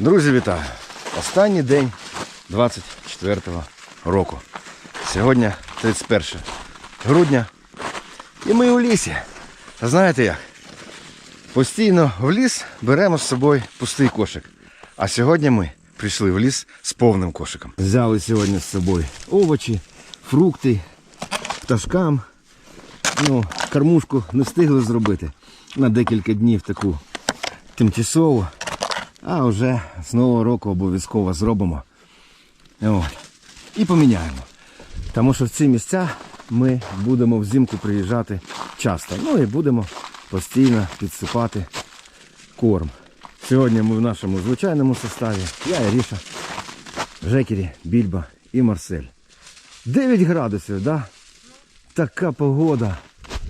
Друзі, вітаю! Останній день 24-го року. Сьогодні 31 грудня. І ми у лісі. Знаєте як? Постійно в ліс беремо з собою пустий кошик. А сьогодні ми прийшли в ліс з повним кошиком. Взяли сьогодні з собою овочі, фрукти, пташкам. Ну, кормушку не встигли зробити на декілька днів таку тимчасову. А вже з нового року обов'язково зробимо. От. І поміняємо. Тому що в ці місця ми будемо взимку приїжджати часто. Ну і будемо постійно підсипати корм. Сьогодні ми в нашому звичайному составі. Я Іріша, Жекері, Більба і Марсель. 9 градусів, да? Така погода.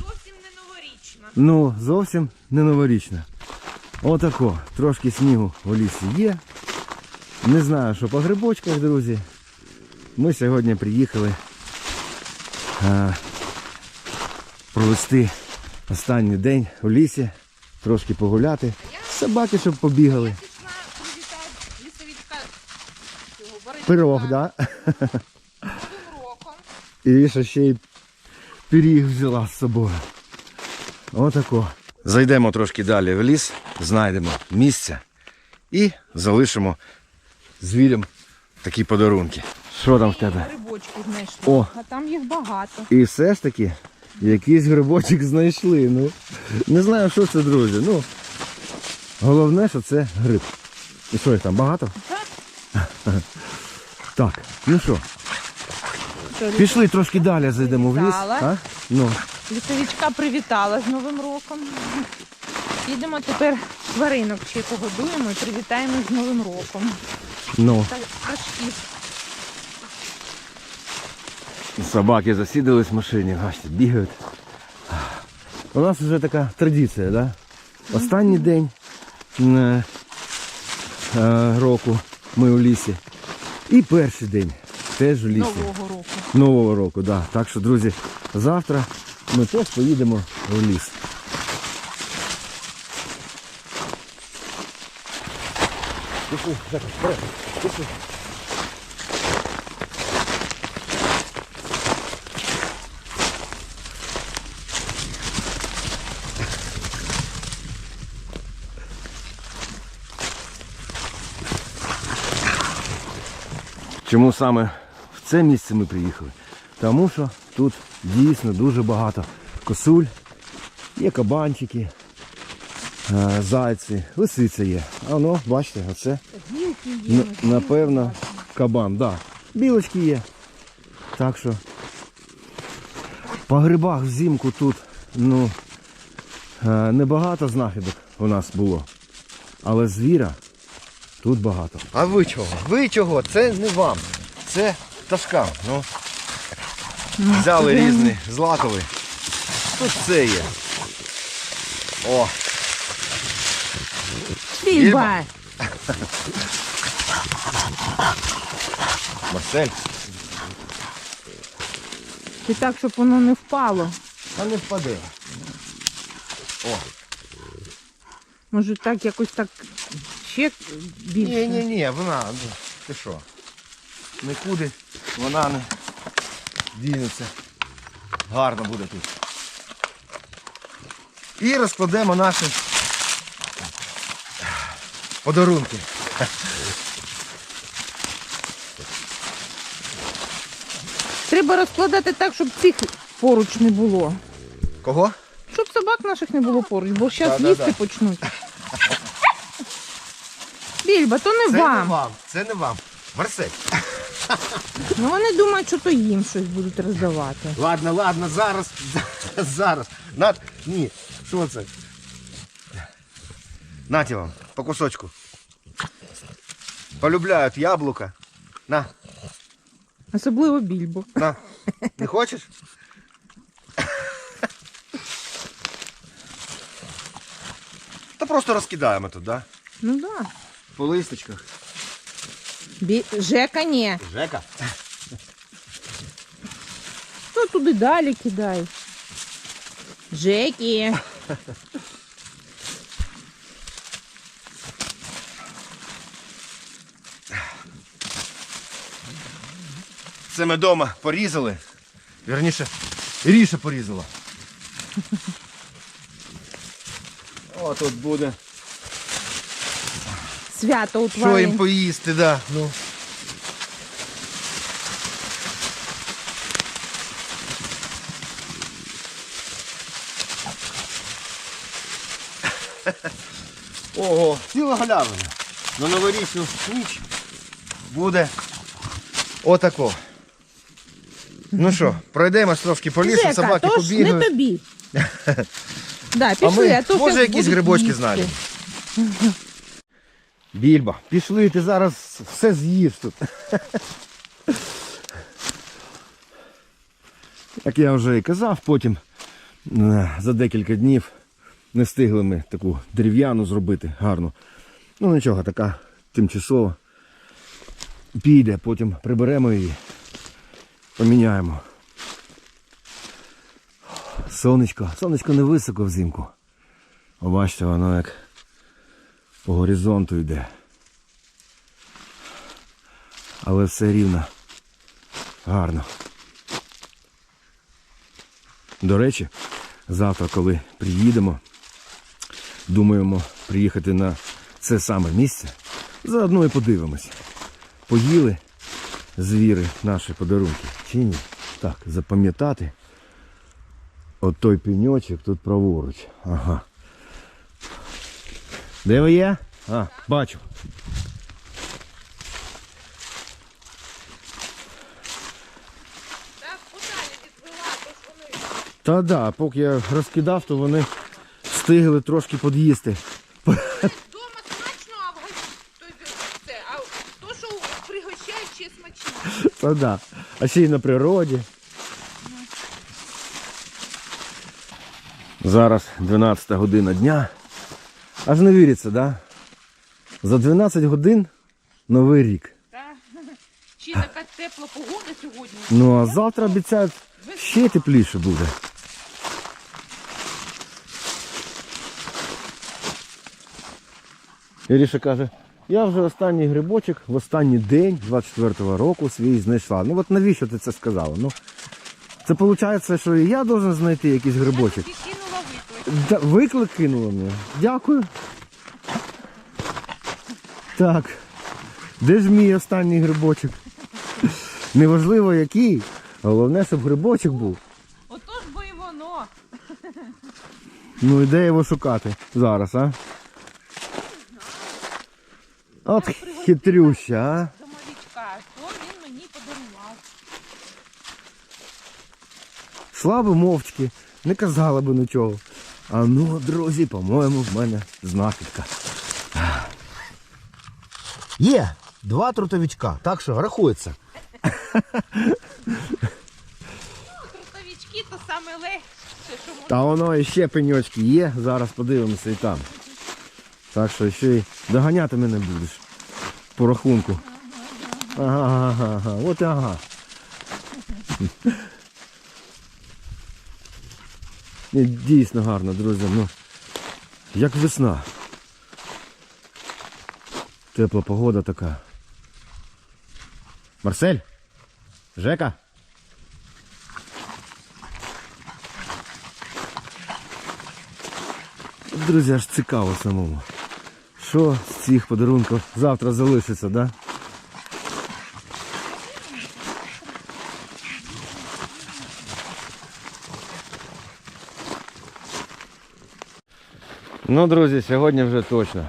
Зовсім не новорічна. Ну, зовсім не новорічна. Отако, трошки снігу у лісі є. Не знаю, що по грибочках, друзі. Ми сьогодні приїхали а, провести останній день у лісі, трошки погуляти. Собаки, щоб побігали. Пирог, да? Новим роком. І ще й пиріг взяла з собою. Отако. Зайдемо трошки далі в ліс, знайдемо місце і залишимо звірям такі подарунки. Що там в тебе? Грибочки знайшли. О. А там їх багато. І все ж таки якийсь грибочок знайшли. Ну, не знаю, що це, друзі. Ну, головне, що це гриб. І що їх там багато? Так. Так, ну що, пішли трошки далі зайдемо в ліс. А? Ну, Лісовичка привітала з Новим роком. Підемо тепер тваринок ще погодуємо і привітаємо з Новим роком. ну. Так. Собаки засідались в машині, бачите, бігають. У нас вже така традиція, да? Останній день е, е, року ми у лісі. І перший день теж у лісі. Нового року. Нового року, да. Так що, друзі, завтра ми теж поїдемо в ліс. Пішли, вперед, пішли. Чому саме в це місце ми приїхали? Тому що тут дійсно дуже багато косуль, є кабанчики, е, зайці, лисиця є. А воно, бачите, оце напевно кабан. Да. Білочки є. Так що по грибах взимку тут ну, е, небагато знахідок у нас було. Але звіра тут багато. А ви чого? Ви чого? Це не вам. Це пташкам. Ну. Взяли різні, злакові. Тут все є. О, Більба. Марсель. І так, щоб воно не впало. Та не впаде. О. Може так якось так ще більше. Ні, ні, ні, вона, ти що? Нікуди вона не дінеться. Гарно буде тут. І розкладемо наші подарунки. Треба розкладати так, щоб цих поруч не було. Кого? Щоб собак наших не було поруч, бо зараз Да-да-да. їсти почнуть. Більба, то не вам. вам, це не вам. Марсель. Ну вони думають, що то їм щось будуть роздавати. Ладно, ладно, зараз, зараз. Над, ні, що це? Наті вам, по кусочку. Полюбляють яблука. На, Особливо більбо. на. Не хочеш? Та просто розкидаємо тут, да? Ну так. Да. По листочках. Бі... Жека ні. Жека. Ну туди далі кидай. Жекі. Це ми вдома порізали. Вірніше, ріше порізала. О, тут буде. Свято у Що їм поїсти, да. Ну. Ого, ціла галявина. На новорічну ніч буде отако. Ну що, пройдемось трошки по лісу, Жека, собаки то ж побігають. не тобі. Да, А ми, а то може, якісь грибочки їсти. знайдемо. Більба, пішли, ти зараз все з'їш тут. Як я вже і казав, потім е, за декілька днів не встигли ми таку дерев'яну зробити гарну. Ну нічого, така тимчасова. Піде, потім приберемо її, поміняємо. Сонечко, сонечко не високо взимку. Побачите, воно як по горизонту йде. Але все рівно гарно. До речі, завтра, коли приїдемо, думаємо приїхати на це саме місце. Заодно і подивимось. Поїли звіри наші подарунки чи ні? Так, запам'ятати. От той пеньочок тут праворуч. Ага. Де ви є? А, бачу. Так, Та да, поки я розкидав, то вони встигли трошки під'їсти. Дома смачно, а в це, а то, що пригощають, ще смачніше. Та да. А ще й на природі. Зараз 12 година дня. Аж не віриться, да? За 12 годин новий рік. Так. Ще така тепла погода сьогодні. Ну а завтра обіцяють ще тепліше буде. Іріша каже, я вже останній грибочок в останній день 24-го року свій знайшла. Ну от навіщо ти це сказала? Ну, це виходить, що і я должен знайти якийсь грибочок. Да, виклик кинула мені. Дякую. Так. Де ж мій останній грибочок? Неважливо який. Головне, щоб грибочок був. Отож бо і воно. Ну і де його шукати зараз, а? От хитрюща, а? Домовічка, то він мені подарував. Слабо мовчки, не казала би нічого. А ну, друзі, по-моєму, в мене знахідка. Є два трутовичка, так що рахується. Трутовички то саме легше, що. Та воно і ще пеньочки є, зараз подивимося і там. Так що ще й доганяти мене будеш. По рахунку. Ага, ага, ага. От ага. Дійсно гарно, друзі. Ну, як весна. Тепла погода така. Марсель? Жека? Друзі, аж цікаво самому. Що з цих подарунків завтра залишиться, да? Ну, друзі, сьогодні вже точно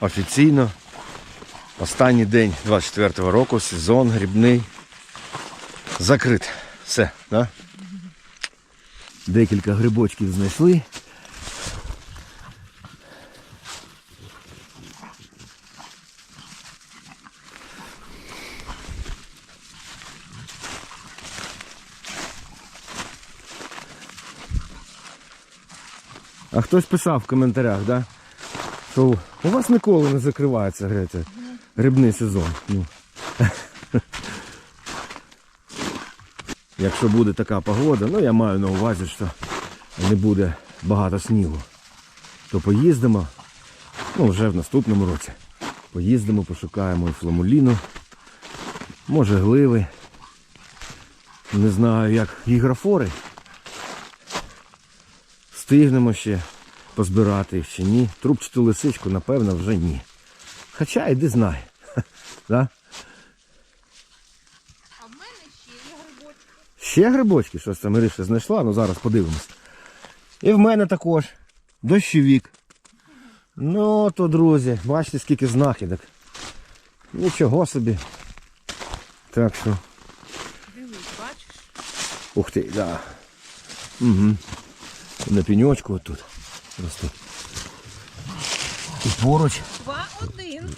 офіційно. Останній день 24-го року, сезон грибний. Закрит. Все, да? Декілька грибочків знайшли. А хтось писав в коментарях, да? що у вас ніколи не закривається греця, грибний сезон. Ну. Якщо буде така погода, ну я маю на увазі, що не буде багато снігу, то поїздимо, ну вже в наступному році. Поїздимо, пошукаємо і фламуліну, може гливи. Не знаю, як гіграфори. Встигнемо ще позбирати їх чи ні. Трубчату лисичку, напевно, вже ні. Хоча йди знай. Да? А в мене ще є грибочки. Ще грибочки, щось там Іриша знайшла, ну зараз подивимось. І в мене також дощовік. Ну то, друзі, бачите, скільки знахідок. Нічого собі. Так що, Дивись, бачиш? ух ти, да. Угу. На пеньочку отут ростуть. І поруч. Два-один.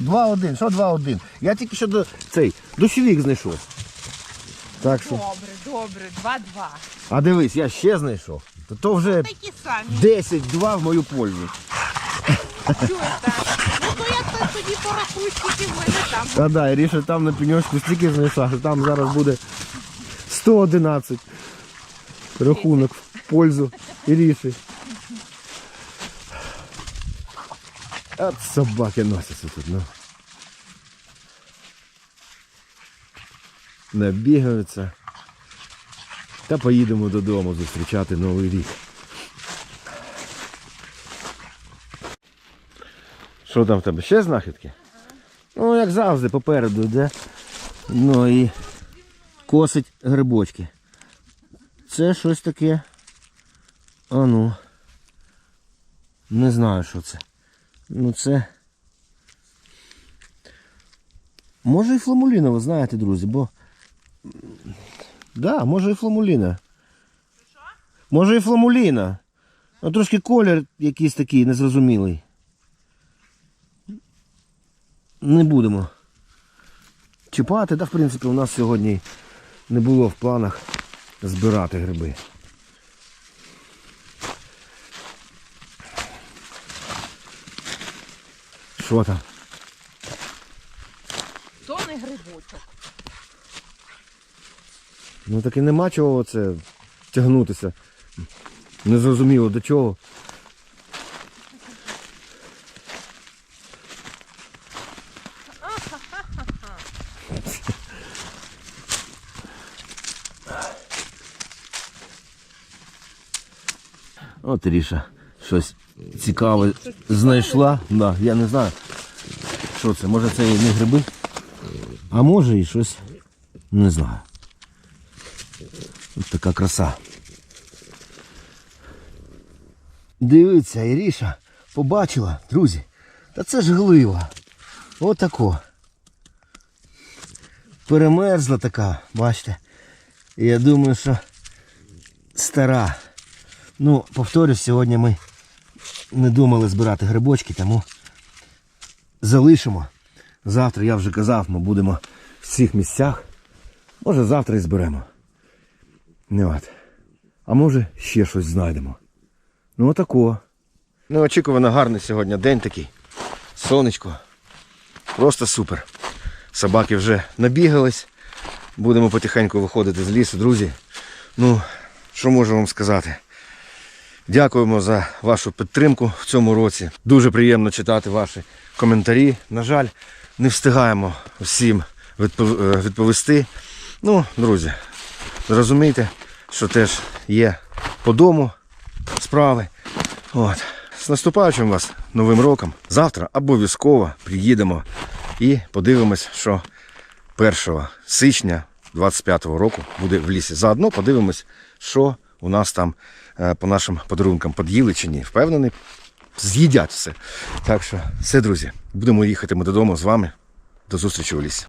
2-1. Що 2-1? Я тільки що до цей дощовік знайшов. Так що. Добре, добре, два-два. А дивись, я ще знайшов. То, то вже Такі самі. 10-2 в мою пользу. Ну то я то тоді порахую, скільки в мене там. Та да, Іріша там на пеньочку стільки знайшла, що там зараз буде 111 рахунок в пользу Іріші. От собаки носяться тут, ну. Набігаються. Та поїдемо додому зустрічати Новий рік. Що там в тебе? Ще знахідки? Ну, як завжди, попереду йде. Ну і косить грибочки. Це щось таке. А ну. Не знаю, що це. Ну це. Може і фламуліна, ви знаєте, друзі, бо. Да, може і фламуліна. Може і фламуліна. Ну трошки колір якийсь такий незрозумілий. Не будемо чіпати. Та, в принципі, у нас сьогодні не було в планах збирати гриби. Що там? То не грибочок. Ну так і нема чого це тягнутися. Незрозуміло до чого. От Ріша щось цікаве знайшла. Да, я не знаю, що це. Може це не гриби, а може і щось не знаю. Ось така краса. Дивіться, Іріша побачила, друзі. Та це ж глива. Отако. Перемерзла така, бачите. Я думаю, що стара. Ну, повторюсь, сьогодні ми не думали збирати грибочки, тому залишимо. Завтра, я вже казав, ми будемо в цих місцях. Може завтра і зберемо. Не от. А може ще щось знайдемо. Ну отако. Неочікувано гарний сьогодні день такий. Сонечко. Просто супер. Собаки вже набігались. Будемо потихеньку виходити з лісу, друзі. Ну, що можу вам сказати? Дякуємо за вашу підтримку в цьому році. Дуже приємно читати ваші коментарі. На жаль, не встигаємо всім е, відповісти. Ну, друзі, зрозумійте, що теж є по дому справи. От. З наступаючим вас новим роком. Завтра обов'язково приїдемо і подивимось, що 1 січня 25-го року буде в лісі. Заодно подивимось, що у нас там е, по нашим подарункам под'їли чи ні. Впевнений, з'їдять все. Так що все, друзі, будемо їхати ми додому з вами. До зустрічі у лісі.